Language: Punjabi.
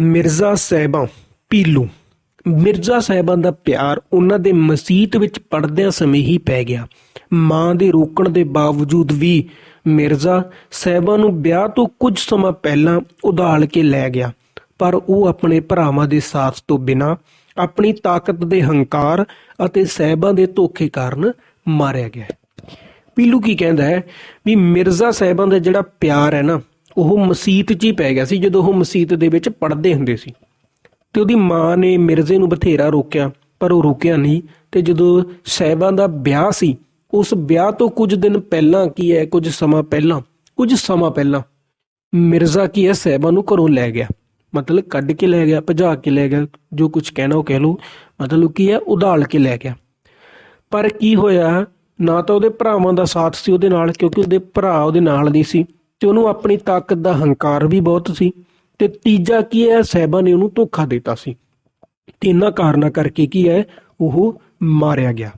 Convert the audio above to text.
ਮਿਰਜ਼ਾ ਸਾਹਿਬਾਂ, ਪੀਲੂ। ਮਿਰਜ਼ਾ ਸਾਹਿਬਾਂ ਦਾ ਪਿਆਰ ਉਹਨਾਂ ਦੇ ਮਸਜਿਦ ਵਿੱਚ ਪੜਦਿਆਂ ਸਮੇਂ ਹੀ ਪੈ ਗਿਆ। ਮਾਂ ਦੇ ਰੋਕਣ ਦੇ ਬਾਵਜੂਦ ਵੀ ਮਿਰਜ਼ਾ ਸਾਹਿਬਾਂ ਨੂੰ ਵਿਆਹ ਤੋਂ ਕੁਝ ਸਮਾਂ ਪਹਿਲਾਂ ਉਧਾਲ ਕੇ ਲੈ ਗਿਆ। ਪਰ ਉਹ ਆਪਣੇ ਭਰਾਵਾਂ ਦੇ ਸਾਥ ਤੋਂ ਬਿਨਾਂ ਆਪਣੀ ਤਾਕਤ ਦੇ ਹੰਕਾਰ ਅਤੇ ਸਾਹਿਬਾਂ ਦੇ ਧੋਖੇ ਕਾਰਨ ਮਾਰਿਆ ਗਿਆ ਪੀਲੂ ਕੀ ਕਹਿੰਦਾ ਹੈ ਵੀ ਮਿਰਜ਼ਾ ਸਾਹਿਬਾਂ ਦਾ ਜਿਹੜਾ ਪਿਆਰ ਹੈ ਨਾ ਉਹ ਮਸੀਤ 'ਚ ਹੀ ਪੈ ਗਿਆ ਸੀ, ਜਦੋਂ ਉਹ ਮਸੀਤ ਦੇ ਵਿੱਚ ਪੜ੍ਹਦੇ ਹੁੰਦੇ ਸੀ। ਤੇ ਉਹਦੀ ਮਾਂ ਨੇ ਮਿਰਜ਼ੇ ਨੂੰ ਬਥੇਰਾ ਰੋਕਿਆ, ਪਰ ਉਹ ਰੁਕਿਆ ਨਹੀਂ। ਤੇ ਜਦੋਂ ਸਾਹਿਬਾਂ ਦਾ ਵਿਆਹ ਸੀ, ਉਸ ਵਿਆਹ ਤੋਂ ਕੁਝ ਦਿਨ ਪਹਿਲਾਂ ਕੀ ਹੈ, ਕੁਝ ਸਮਾਂ ਪਹਿਲਾਂ, ਕੁਝ ਸਮਾਂ ਪਹਿਲਾਂ, ਮਿਰਜ਼ਾ ਕੀ ਹੈ, ਸਾਹਿਬਾਂ ਨੂੰ ਘਰੋਂ ਲੈ ਗਿਆ। ਮਤਲਬ ਕੱਢ ਕੇ ਲੈ ਗਿਆ, ਭਜਾ ਕੇ ਲੈ ਗਿਆ, ਜੋ ਕੁਝ ਕਹਿਣਾ ਉਹ ਕਹਿ ਲਓ। ਮਤਲਬ ਕੀ ਹੈ, ਉਧਾਲ ਕੇ ਲੈ ਗਿਆ। ਪਰ ਕੀ ਹੋਇਆ, ਨਾ ਤਾਂ ਉਹਦੇ ਭਰਾਵਾਂ ਦਾ ਸਾਥ ਸੀ ਉਹਦੇ ਨਾਲ, ਕਿਉਂਕਿ ਉਹਦੇ ਭਰਾ ਉਹਦੇ ਨਾਲ ਨਹੀਂ ਸੀ। ਤੇ ਉਹਨੂੰ ਆਪਣੀ ਤਾਕਤ ਦਾ ਹੰਕਾਰ ਵੀ ਬਹੁਤ ਸੀ ਤੇ ਤੀਜਾ ਕੀ ਹੈ, ਸਹਿਬਾ ਨੇ ਉਹਨੂੰ ਧੋਖਾ ਦਿੱਤਾ ਸੀ। ਤੇ ਇਹਨਾਂ ਕਾਰਨਾਂ ਕਰਕੇ ਕੀ ਹੈ, ਉਹ ਮਾਰਿਆ ਗਿਆ।